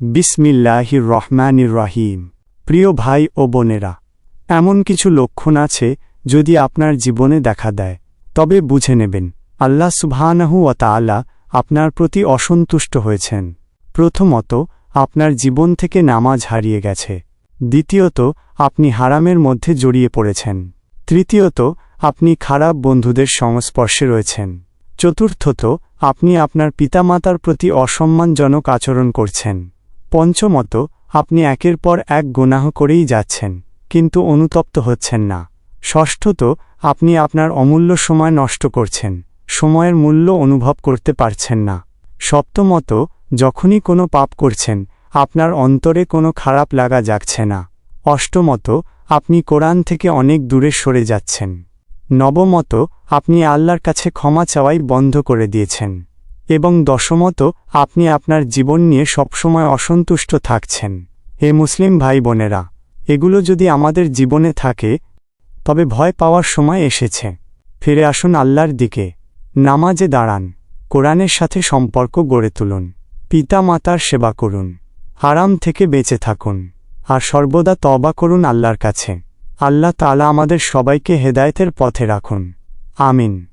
বিসমিল্লাহির রহমানির রহিম। প্রিয় ভাই ও বোনেরা, এমন কিছু লক্ষণ আছে যদি আপনার জীবনে দেখা দেয়। তবে বুঝে নেবেন, আল্লাহ সুবহানাহু ওয়া তাআলা আপনার প্রতি অসন্তুষ্ট হয়েছেন। প্রথমত, আপনার জীবন থেকে নামাজ হারিয়ে গেছে। দ্বিতীয়ত, আপনি হারামের মধ্যে জড়িয়ে পড়েছেন। তৃতীয়ত, আপনি খারাপ বন্ধুদের সংস্পর্শে রয়েছেন। চতুর্থত, আপনি আপনার পিতামাতার প্রতি অসম্মানজনক আচরণ করছেন। পঞ্চমত, আপনি একের পর এক গুনাহ করেই যাচ্ছেন, কিন্তু অনুতপ্ত হচ্ছেন না। ষষ্ঠত, আপনি আপনার অমূল্য সময় নষ্ট করছেন, সময়ের মূল্য অনুভব করতে পারছেন না। সপ্তমত, যখনই কোনো পাপ করছেন, আপনার অন্তরে কোনো খারাপ লাগা যাচ্ছে না। অষ্টমত, আপনি কোরআন থেকে অনেক দূরে সরে যাচ্ছেন। নবমত, আপনি আল্লাহর কাছে ক্ষমা চাওয়াই বন্ধ করে দিয়েছেন। এবং দশমত, আপনি আপনার জীবন নিয়ে সবসময় অসন্তুষ্ট থাকছেন। হে মুসলিম ভাই বোনেরা এগুলো যদি আমাদের জীবনে থাকে, তবে ভয় পাওয়ার সময় এসেছে। ফিরে আসুন আল্লাহর দিকে। নামাজে দাঁড়ান। কোরআনের সাথে সম্পর্ক গড়ে তুলুন। পিতা মাতার সেবা করুন। হারাম থেকে বেঁচে থাকুন। আর সর্বদা তবা করুন আল্লাহর কাছে। আল্লাহ তাআলা আমাদের সবাইকে হেদায়েতের পথে রাখুন। আমিন।